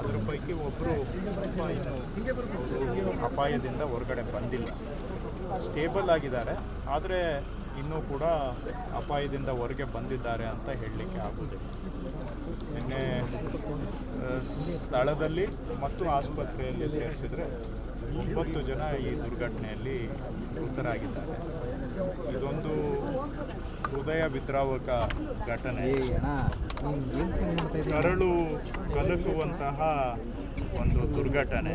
ಅದ್ರ ಪೈಕಿ ಒಬ್ಬರು ಅಪಾಯದಿಂದ ಹೊರಗಡೆ ಬಂದಿಲ್ಲ. ಸ್ಟೇಬಲ್ ಆಗಿದ್ದಾರೆ. ಆದರೆ ಇನ್ನೂ ಕೂಡ ಅಪಾಯದಿಂದ ಹೊರಗೆ ಬಂದಿದ್ದಾರೆ ಅಂತ ಹೇಳಲಿಕ್ಕೆ ಆಗೋದಿಲ್ಲ. ನಿನ್ನೆ ಸ್ಥಳದಲ್ಲಿ ಮತ್ತು ಆಸ್ಪತ್ರೆಯಲ್ಲಿ ಸೇರಿಸಿದ್ರೆ ಒಂಬತ್ತು ಜನ ಈ ದುರ್ಘಟನೆಯಲ್ಲಿ ಮೃತರಾಗಿದ್ದಾರೆ. ಇದೊಂದು ಹೃದಯ ವಿದ್ರಾವಕ ಘಟನೆ. ಕರಳು ಕಲುಕುವಂತಹ ಒಂದು ದುರ್ಘಟನೆ.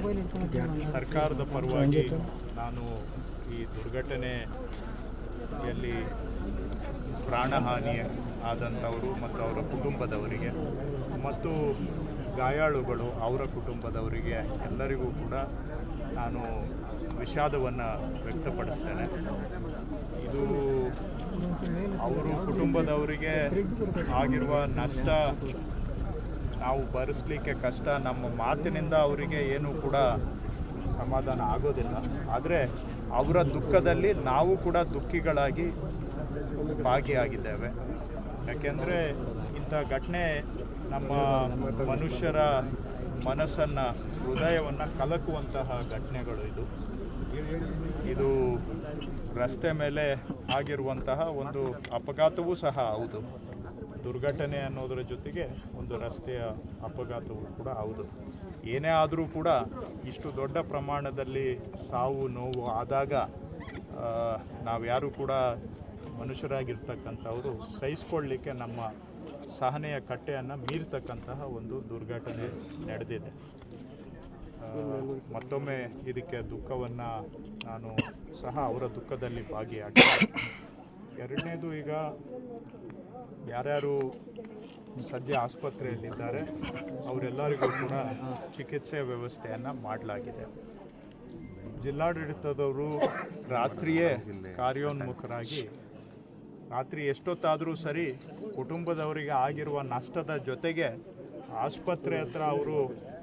ಸರ್ಕಾರದ ಪರವಾಗಿ ನಾನು ಈ ದುರ್ಘಟನೆಯಲ್ಲಿ ಪ್ರಾಣಹಾನಿ ಆದಂಥವರು ಮತ್ತು ಅವರ ಕುಟುಂಬದವರಿಗೆ ಮತ್ತು ಗಾಯಾಳುಗಳು ಅವರ ಕುಟುಂಬದವರಿಗೆ ಎಲ್ಲರಿಗೂ ಕೂಡ ನಾನು ವಿಷಾದವನ್ನು ವ್ಯಕ್ತಪಡಿಸ್ತೇನೆ. ಇದು ಅವರು ಕುಟುಂಬದವರಿಗೆ ಆಗಿರುವ ನಷ್ಟ ನಾವು ಭರಿಸ್ಲಿಕ್ಕೆ ಕಷ್ಟ, ನಮ್ಮ ಮಾತಿನಿಂದ ಅವರಿಗೆ ಏನು ಕೂಡ ಸಮಾಧಾನ ಆಗೋದಿಲ್ಲ. ಆದರೆ ಅವರ ದುಃಖದಲ್ಲಿ ನಾವು ಕೂಡ ದುಃಖಿಗಳಾಗಿ ಭಾಗಿಯಾಗಿದ್ದೇವೆ. ಯಾಕೆಂದರೆ ಇಂಥ ಘಟನೆ ನಮ್ಮ ಮನುಷ್ಯರ ಮನಸ್ಸನ್ನು, ಹೃದಯವನ್ನು ಕಲಕುವಂತಹ ಘಟನೆಗಳು ಇದು. ಇದು ರಸ್ತೆ ಮೇಲೆ ಆಗಿರುವಂತಹ ಒಂದು ಅಪಘಾತವೂ ಸಹ ಹೌದು. ದುರ್ಘಟನೆ ಅನ್ನೋದರ ಜೊತೆಗೆ ಒಂದು ರಸ್ತೆಯ ಅಪಘಾತವೂ ಕೂಡ ಹೌದು. ಏನೇ ಆದರೂ ಕೂಡ ಇಷ್ಟು ದೊಡ್ಡ ಪ್ರಮಾಣದಲ್ಲಿ ಸಾವು, ನೋವು ಆದಾಗ ನಾವು ನಾವ್ಯಾರೂ ಕೂಡ ಮನುಷ್ಯರಾಗಿರ್ತಕ್ಕಂಥವರು ಸಹಿಸ್ಕೊಳ್ಳಿಕ್ಕೆ ನಮ್ಮ ಸಹನೆಯ ಕಟ್ಟೆಯನ್ನು ಮೀರ್ತಕ್ಕಂತಹ ಒಂದು ದುರ್ಘಟನೆ ನಡೆದಿದೆ. ಮತ್ತೊಮ್ಮೆ ಇದಕ್ಕೆ ದುಃಖವನ್ನು ನಾನು ಸಹ ಅವರ ದುಃಖದಲ್ಲಿ ಭಾಗಿಯಾಗಿದ್ದೆ ಎರಡನೇದು ಈಗ ಯಾರ್ಯಾರು ಸದ್ಯ ಆಸ್ಪತ್ರೆಯಲ್ಲಿದ್ದಾರೆ, ಅವರೆಲ್ಲರಿಗೂ ಕೂಡ ಚಿಕಿತ್ಸೆ ವ್ಯವಸ್ಥೆಯನ್ನು ಮಾಡಲಾಗಿದೆ. ಜಿಲ್ಲಾಡಳಿತದವರು ರಾತ್ರಿಯೇ ಕಾರ್ಯೋನ್ಮುಖರಾಗಿ ರಾತ್ರಿ ಎಷ್ಟೊತ್ತಾದರೂ ಸರಿ ಕುಟುಂಬದವರಿಗೆ ಆಗಿರುವ ನಷ್ಟದ ಜೊತೆಗೆ ಆಸ್ಪತ್ರೆ ಹತ್ರ ಅವರು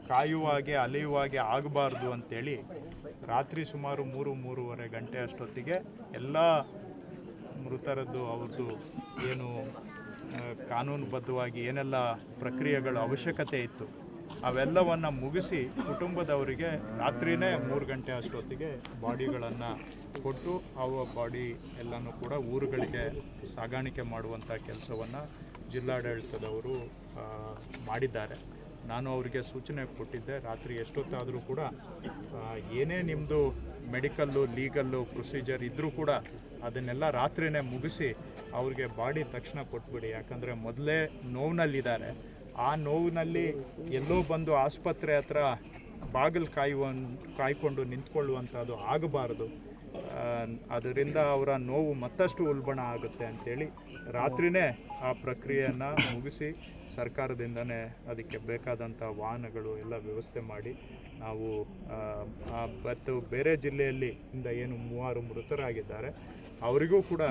ಕಾಯುವಾಗೆ, ಅಲೆಯುವಾಗೆ ಆಗಬಾರ್ದು ಅಂಥೇಳಿ ರಾತ್ರಿ ಸುಮಾರು ಮೂರು, ಮೂರುವರೆ ಗಂಟೆ ಅಷ್ಟೊತ್ತಿಗೆ ಎಲ್ಲ ಮೃತರದ್ದು ಅವ್ರದ್ದು ಏನು ಕಾನೂನುಬದ್ಧವಾಗಿ ಏನೆಲ್ಲ ಪ್ರಕ್ರಿಯೆಗಳ ಅವಶ್ಯಕತೆ ಇತ್ತು. ಅವೆಲ್ಲವನ್ನು ಮುಗಿಸಿ ಕುಟುಂಬದವರಿಗೆ ರಾತ್ರಿನೇ ಮೂರು ಗಂಟೆ ಅಷ್ಟೊತ್ತಿಗೆ ಬಾಡಿಗಳನ್ನು ಕೊಟ್ಟು ಅವ ಬಾಡಿ ಎಲ್ಲನೂ ಕೂಡ ಊರುಗಳಿಗೆ ಸಾಗಾಣಿಕೆ ಮಾಡುವಂಥ ಕೆಲಸವನ್ನು ಜಿಲ್ಲಾಡಳಿತದವರು ಮಾಡಿದ್ದಾರೆ. ನಾನು ಅವರಿಗೆ ಸೂಚನೆ ಕೊಟ್ಟಿದ್ದೆ, ರಾತ್ರಿ ಎಷ್ಟೊತ್ತಾದರೂ ಕೂಡ ಏನೇ ನಿಮ್ಮದು ಮೆಡಿಕಲ್ಲು, ಲೀಗಲ್ಲು, ಪ್ರೊಸೀಜರ್ ಇದ್ದರೂ ಕೂಡ ಅದನ್ನೆಲ್ಲ ರಾತ್ರಿನೇ ಮುಗಿಸಿ ಅವ್ರಿಗೆ ಬಾಡಿ ತಕ್ಷಣ ಕೊಟ್ಬಿಡಿ. ಯಾಕಂದರೆ ಮೊದಲೇ ನೋವಿನಲ್ಲಿದ್ದಾರೆ. ಆ ನೋವಿನಲ್ಲಿ ಎಲ್ಲೋ ಬಂದು ಆಸ್ಪತ್ರೆ ಹತ್ರ ಬಾಗಿಲು ಕಾಯುವ ಕಾಯ್ಕೊಂಡು ನಿಂತ್ಕೊಳ್ಳುವಂಥದ್ದು ಆಗಬಾರ್ದು. ಅದರಿಂದ ಅವರ ನೋವು ಮತ್ತಷ್ಟು ಉಲ್ಬಣ ಆಗುತ್ತೆ ಅಂತೇಳಿ ರಾತ್ರಿನೇ ಆ ಪ್ರಕ್ರಿಯೆಯನ್ನು ಮುಗಿಸಿ ಸರ್ಕಾರದಿಂದನೇ ಅದಕ್ಕೆ ಬೇಕಾದಂಥ ವಾಹನಗಳು ಎಲ್ಲ ವ್ಯವಸ್ಥೆ ಮಾಡಿ ನಾವು ಮತ್ತು ಬೇರೆ ಜಿಲ್ಲೆಯಲ್ಲಿ ಇಂದ ಏನು ಮೂವರು ಮೃತರಾಗಿದ್ದಾರೆ, ಅವರಿಗೂ ಕೂಡ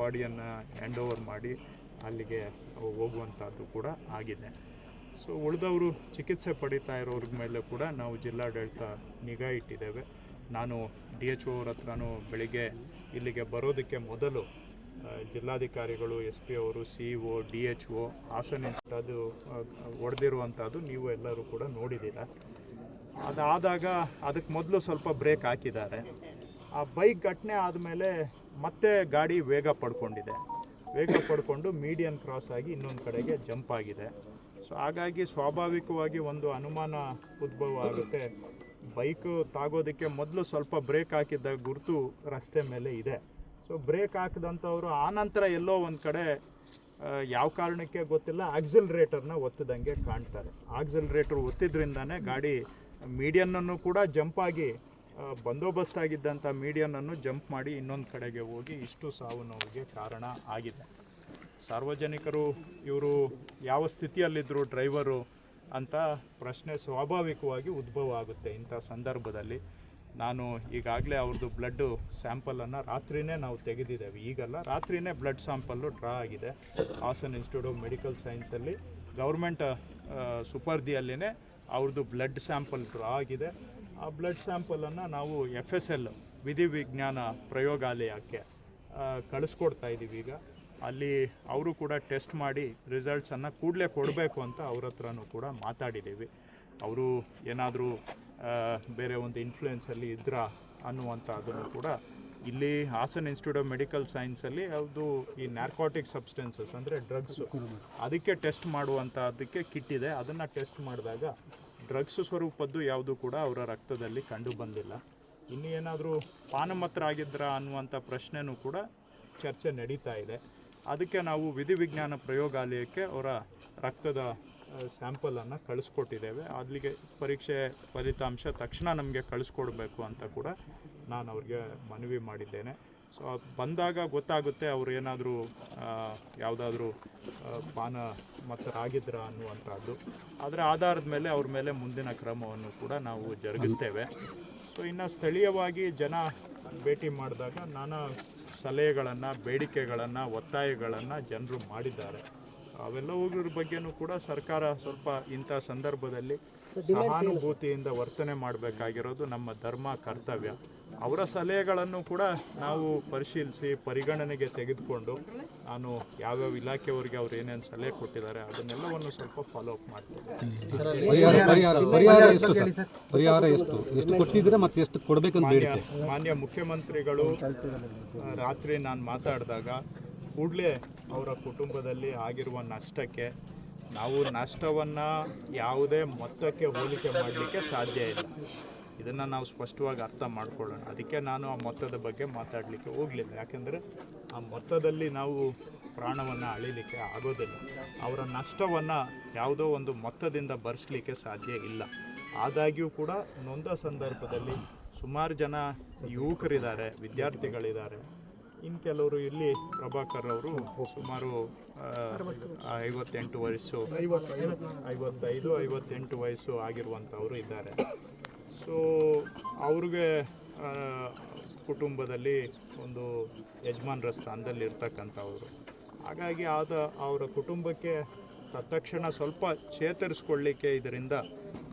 ಬಾಡಿಯನ್ನು ಹ್ಯಾಂಡ್ ಓವರ್ ಮಾಡಿ ಅಲ್ಲಿಗೆ ಹೋಗುವಂಥದ್ದು ಕೂಡ ಆಗಿದೆ. ಸೊ ಉಳಿದವರು ಚಿಕಿತ್ಸೆ ಪಡೀತಾ ಇರೋರ ಮೇಲೆ ಕೂಡ ನಾವು ಜಿಲ್ಲಾಡಳಿತ ನಿಗಾ ಇಟ್ಟಿದ್ದೇವೆ. ನಾನು ಡಿ ಎಚ್ ಅವ್ರ ಹತ್ರನೂ ಬೆಳಿಗ್ಗೆ ಇಲ್ಲಿಗೆ ಬರೋದಕ್ಕೆ ಮೊದಲು ಜಿಲ್ಲಾಧಿಕಾರಿಗಳು, ಎಸ್ ಪಿ ಅವರು, C O, D H O Hassan ಅದು ಒಡೆದಿರುವಂಥದ್ದು ನೀವು ಎಲ್ಲರೂ ಕೂಡ ನೋಡಿದ್ದೀರ. ಅದಾದಾಗ ಅದಕ್ಕೆ ಮೊದಲು ಸ್ವಲ್ಪ ಬ್ರೇಕ್ ಹಾಕಿದ್ದಾರೆ. ಆ ಬೈಕ್ ಘಟನೆ ಆದಮೇಲೆ ಮತ್ತೆ ಗಾಡಿ ವೇಗ ಪಡ್ಕೊಂಡಿದೆ. ವೇಗ ಪಡ್ಕೊಂಡು ಮೀಡಿಯನ್ ಕ್ರಾಸ್ ಆಗಿ ಇನ್ನೊಂದು ಕಡೆಗೆ ಜಂಪ್ ಆಗಿದೆ. ಸೊ ಹಾಗಾಗಿ ಸ್ವಾಭಾವಿಕವಾಗಿ ಒಂದು ಅನುಮಾನ ಉದ್ಭವ ಆಗುತ್ತೆ. ಬೈಕು ತಾಗೋದಕ್ಕೆ ಮೊದಲು ಸ್ವಲ್ಪ ಬ್ರೇಕ್ ಹಾಕಿದ್ದ ಗುರುತು ರಸ್ತೆ ಮೇಲೆ ಇದೆ. ಸೊ ಬ್ರೇಕ್ ಹಾಕಿದಂಥವ್ರು ಆನಂತರ ಎಲ್ಲೋ ಒಂದು ಕಡೆ ಯಾವ ಕಾರಣಕ್ಕೆ ಗೊತ್ತಿಲ್ಲ ಆಕ್ಸಿಲ್ರೇಟರ್ನ ಒತ್ತಿದಂಗೆ ಕಾಣ್ತಾರೆ. ಆಕ್ಸಿಲ್ರೇಟರ್ ಒತ್ತಿದ್ರಿಂದಾನೇ ಗಾಡಿ ಮೀಡಿಯನ್ನನ್ನು ಕೂಡ ಜಂಪ್ ಆಗಿ ಬಂದೋಬಸ್ತ್ ಆಗಿದ್ದಂಥ ಮೀಡಿಯನನ್ನು ಜಂಪ್ ಮಾಡಿ ಇನ್ನೊಂದು ಕಡೆಗೆ ಹೋಗಿ ಇಷ್ಟು ಸಾವು ನೋವಿಗೆ ಕಾರಣ ಆಗಿದೆ. ಸಾರ್ವಜನಿಕರು, ಇವರು ಯಾವ ಸ್ಥಿತಿಯಲ್ಲಿದ್ದರು ಡ್ರೈವರು ಅಂತ ಪ್ರಶ್ನೆ ಸ್ವಾಭಾವಿಕವಾಗಿ ಉದ್ಭವ ಆಗುತ್ತೆ ಇಂಥ ಸಂದರ್ಭದಲ್ಲಿ. ನಾನು ಈಗಾಗಲೇ ಅವ್ರದ್ದು ಬ್ಲಡ್ಡು ಸ್ಯಾಂಪಲನ್ನು ರಾತ್ರಿನೇ ನಾವು ತೆಗೆದಿದ್ದೇವೆ. ಈಗಲ್ಲ, ರಾತ್ರಿನೇ ಬ್ಲಡ್ ಸ್ಯಾಂಪಲ್ಲು ಡ್ರಾ ಆಗಿದೆ. ಹಾಸನ್ ಇನ್ಸ್ಟಿಟ್ಯೂಟ್ ಆಫ್ ಮೆಡಿಕಲ್ ಸೈನ್ಸಲ್ಲಿ ಗೌರ್ಮೆಂಟ್ ಸುಪರ್ದಿಯಲ್ಲಿನೇ ಅವ್ರದ್ದು ಬ್ಲಡ್ ಸ್ಯಾಂಪಲ್ ಡ್ರಾ ಆಗಿದೆ. ಆ ಬ್ಲಡ್ ಸ್ಯಾಂಪಲನ್ನು ನಾವು ಎಫ್ ಎಸ್ ಎಲ್ ವಿಧಿ ವಿಜ್ಞಾನ ಪ್ರಯೋಗಾಲಯಕ್ಕೆ ಕಳಿಸ್ಕೊಡ್ತಾ ಇದ್ದೀವಿ ಈಗ. ಅಲ್ಲಿ ಅವರು ಕೂಡ ಟೆಸ್ಟ್ ಮಾಡಿ ರಿಸಲ್ಟ್ಸನ್ನು ಕೂಡಲೇ ಕೊಡಬೇಕು ಅಂತ ಅವ್ರ ಹತ್ರನೂ ಕೂಡ ಮಾತಾಡಿದ್ದೀವಿ ಅವರು ಏನಾದರೂ ಬೇರೆ ಒಂದು ಇನ್ಫ್ಲೂಯೆನ್ಸಲ್ಲಿ ಇದ್ರಾ ಅನ್ನುವಂಥ ಅದನ್ನು ಕೂಡ ಇಲ್ಲಿ ಹಾಸನ್ ಇನ್ಸ್ಟಿಟ್ಯೂಟ್ ಆಫ್ ಮೆಡಿಕಲ್ ಸೈನ್ಸಲ್ಲಿ ಅದು ಈ ನ್ಯಾರ್ಕೋಟಿಕ್ ಸಬ್ಸ್ಟೆನ್ಸಸ್ ಅಂದರೆ ಡ್ರಗ್ಸು ಅದಕ್ಕೆ ಟೆಸ್ಟ್ ಮಾಡುವಂಥ ಅದಕ್ಕೆ ಕಿಟ್ ಇದೆ. ಅದನ್ನು ಟೆಸ್ಟ್ ಮಾಡಿದಾಗ ಡ್ರಗ್ಸ್ ಸ್ವರೂಪದ್ದು ಯಾವುದು ಕೂಡ ಅವರ ರಕ್ತದಲ್ಲಿ ಕಂಡು ಬಂದಿಲ್ಲ. ಇನ್ನು ಏನಾದರೂ ಪಾನಮತ್ತರಾಗಿದ್ರಾ ಅನ್ನುವಂಥ ಪ್ರಶ್ನೆನೂ ಕೂಡ ಚರ್ಚೆ ನಡೀತಾ ಇದೆ. ಅದಕ್ಕೆ ನಾವು ವಿಧಿವಿಜ್ಞಾನ ಪ್ರಯೋಗಾಲಯಕ್ಕೆ ಅವರ ರಕ್ತದ ಸ್ಯಾಂಪಲನ್ನು ಕಳಿಸ್ಕೊಟ್ಟಿದ್ದೇವೆ. ಅಲ್ಲಿಗೆ ಪರೀಕ್ಷೆ ಫಲಿತಾಂಶ ತಕ್ಷಣ ನಮಗೆ ಕಳಿಸ್ಕೊಡ್ಬೇಕು ಅಂತ ಕೂಡ ನಾನು ಅವ್ರಿಗೆ ಮನವಿ ಮಾಡಿದ್ದೇನೆ. ಸೊ ಬಂದಾಗ ಗೊತ್ತಾಗುತ್ತೆ ಅವ್ರು ಏನಾದರೂ ಯಾವುದಾದ್ರೂ ಪಾನ ಮತ್ತರಾಗಿದ್ರ ಅನ್ನುವಂಥದ್ದು. ಅದರ ಆಧಾರದ ಮೇಲೆ ಅವ್ರ ಮೇಲೆ ಮುಂದಿನ ಕ್ರಮವನ್ನು ಕೂಡ ನಾವು ಜರುಗಿಸ್ತೇವೆ. ಸೊ ಇನ್ನು ಸ್ಥಳೀಯವಾಗಿ ಜನ ಭೇಟಿ ಮಾಡಿದಾಗ ನಾನಾ ಸಲಹೆಗಳನ್ನು, ಬೇಡಿಕೆಗಳನ್ನು, ಒತ್ತಾಯಗಳನ್ನು ಜನರು ಮಾಡಿದ್ದಾರೆ. ಅವೆಲ್ಲವುಗಳ ಬಗ್ಗೆನೂ ಕೂಡ ಸರ್ಕಾರ ಸ್ವಲ್ಪ ಇಂಥ ಸಂದರ್ಭದಲ್ಲಿ ಸಹಾನುಭೂತಿಯಿಂದ ವರ್ತನೆ ಮಾಡಬೇಕಾಗಿರೋದು ನಮ್ಮ ಧರ್ಮ ಕರ್ತವ್ಯ. ಅವರ ಸಲಹೆಗಳನ್ನು ಕೂಡ ನಾವು ಪರಿಶೀಲಿಸಿ ಪರಿಗಣನೆಗೆ ತೆಗೆದುಕೊಂಡು ನಾನು ಯಾವ್ಯಾವ ಇಲಾಖೆಯವರಿಗೆ ಅವ್ರು ಏನೇನು ಸಲಹೆ ಕೊಟ್ಟಿದ್ದಾರೆ ಅದನ್ನೆಲ್ಲವನ್ನು ಸ್ವಲ್ಪ ಫಾಲೋ ಅಪ್ ಮಾಡ್ತೀನಿ. ಪರಿಹಾರ ಪರಿಹಾರ ಪರಿಹಾರ ಎಷ್ಟು ಸರ್? ಪರಿಹಾರ ಎಷ್ಟು? ಎಷ್ಟು ಕೊಟ್ಟಿದ್ದೀರಾ ಮತ್ತೆ ಎಷ್ಟು ಕೊಡ್ಬೇಕಂತ ಮಾನ್ಯ ಬೇಡಿಕೆ ಮಾನ್ಯ ಮುಖ್ಯಮಂತ್ರಿಗಳು ರಾತ್ರಿ ನಾನು ಮಾತಾಡಿದಾಗ ಕೂಡಲೇ ಅವರ ಕುಟುಂಬದಲ್ಲಿ ಆಗಿರುವ ನಷ್ಟಕ್ಕೆ ನಾವು ನಷ್ಟವನ್ನು ಯಾವುದೇ ಮೊತ್ತಕ್ಕೆ ಹೋಲಿಕೆ ಮಾಡಲಿಕ್ಕೆ ಸಾಧ್ಯ ಇಲ್ಲ. ಇದನ್ನು ನಾವು ಸ್ಪಷ್ಟವಾಗಿ ಅರ್ಥ ಮಾಡ್ಕೊಳ್ಳೋಣ. ಅದಕ್ಕೆ ನಾನು ಆ ಮೊತ್ತದ ಬಗ್ಗೆ ಮಾತಾಡಲಿಕ್ಕೆ ಹೋಗಲಿಲ್ಲ. ಯಾಕೆಂದರೆ ಆ ಮೊತ್ತದಲ್ಲಿ ನಾವು ಪ್ರಾಣವನ್ನು ಅಳಿಲಿಕ್ಕೆ ಆಗೋದಿಲ್ಲ. ಅವರ ನಷ್ಟವನ್ನು ಯಾವುದೋ ಒಂದು ಮೊತ್ತದಿಂದ ಭರಿಸಲಿಕ್ಕೆ ಸಾಧ್ಯ ಇಲ್ಲ. ಆದಾಗ್ಯೂ ಕೂಡ ನೊಂದ ಸಂದರ್ಭದಲ್ಲಿ ಸುಮಾರು ಜನ ಯುವಕರಿದ್ದಾರೆ, ವಿದ್ಯಾರ್ಥಿಗಳಿದ್ದಾರೆ. ಇನ್ನು ಕೆಲವರು ಇಲ್ಲಿ ಪ್ರಭಾಕರ್ ಅವರು ಸುಮಾರು ಐವತ್ತೆಂಟು ವಯಸ್ಸು, ಐವತ್ತೈದು, ಐವತ್ತೆಂಟು ವಯಸ್ಸು ಆಗಿರುವಂಥವರು ಇದ್ದಾರೆ. ಸೊ ಅವ್ರಿಗೆ ಕುಟುಂಬದಲ್ಲಿ ಒಂದು ಯಜಮಾನ್ರ ಸ್ಥಾನದಲ್ಲಿ ಇರ್ತಕ್ಕಂಥವ್ರು ಹಾಗಾಗಿ ಆದ, ಅವರ ಕುಟುಂಬಕ್ಕೆ ತತ್ಕ್ಷಣ ಸ್ವಲ್ಪ ಚೇತರಿಸ್ಕೊಳ್ಳಿಕ್ಕೆ ಇದರಿಂದ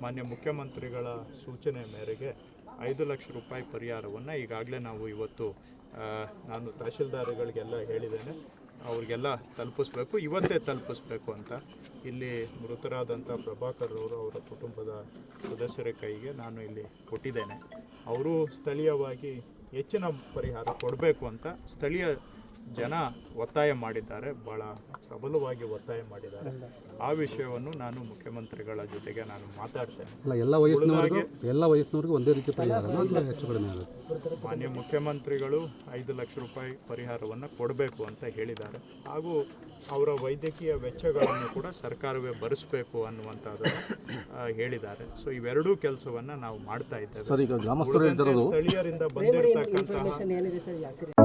ಮಾನ್ಯ ಮುಖ್ಯಮಂತ್ರಿಗಳ ಸೂಚನೆ ಮೇರೆಗೆ ಐದು ಲಕ್ಷ ರೂಪಾಯಿ ಪರಿಹಾರವನ್ನು ಈಗಾಗಲೇ ನಾವು ಇವತ್ತು ನಾನು ತಹಶೀಲ್ದಾರ್ಗಳಿಗೆಲ್ಲ ಹೇಳಿದ್ದೇನೆ, ಅವ್ರಿಗೆಲ್ಲ ತಲುಪಿಸ್ಬೇಕು, ಇವತ್ತೇ ತಲುಪಿಸ್ಬೇಕು ಅಂತ. ಇಲ್ಲಿ ಮೃತರಾದಂಥ ಪ್ರಭಾಕರ್ ಅವರು ಅವರ ಕುಟುಂಬದ ಸದಸ್ಯರ ಕೈಗೆ ನಾನು ಇಲ್ಲಿ ಕೊಟ್ಟಿದ್ದೇನೆ. ಅವರು ಸ್ಥಳೀಯವಾಗಿ ಹೆಚ್ಚಿನ ಪರಿಹಾರ ಕೊಡಬೇಕು ಅಂತ ಸ್ಥಳೀಯ ಜನ ಒತ್ತಾಯ ಮಾಡಿದ್ದಾರೆ ಭಾಳ ಪ್ರಬಲವಾಗಿ ಒತ್ತಾಯ ಮಾಡಿದ್ದಾರೆ. ಆ ವಿಷಯವನ್ನು ನಾನು ಮುಖ್ಯಮಂತ್ರಿಗಳ ಜೊತೆಗೆ ನಾನು ಮಾತಾಡ್ತೇನೆ. ಎಲ್ಲ ವಯಸ್ಸಿನವರಿಗೂ ಎಲ್ಲ ವಯಸ್ಸಿನವರಿಗೂ ಒಂದೇ ರೀತಿ ಮಾನ್ಯ ಮುಖ್ಯಮಂತ್ರಿಗಳು ಐದು ಲಕ್ಷ ರೂಪಾಯಿ ಪರಿಹಾರವನ್ನು ಕೊಡಬೇಕು ಅಂತ ಹೇಳಿದ್ದಾರೆ. ಹಾಗೂ ಅವರ ವೈದ್ಯಕೀಯ ವೆಚ್ಚಗಳನ್ನು ಕೂಡ ಸರ್ಕಾರವೇ ಭರಿಸಬೇಕು ಅನ್ನುವಂಥದ್ದು ಹೇಳಿದ್ದಾರೆ. ಸೊ ಇವೆರಡೂ ಕೆಲಸವನ್ನು ನಾವು ಮಾಡ್ತಾ ಇದ್ದೇವೆ. ಸರ್ ಈಗ ಗ್ರಾಮಸ್ಥರು ಉಳಿದಂತೆ ಸ್ಥಳೀಯರಿಂದ ಬಂದಿರತಕ್ಕಂತಹ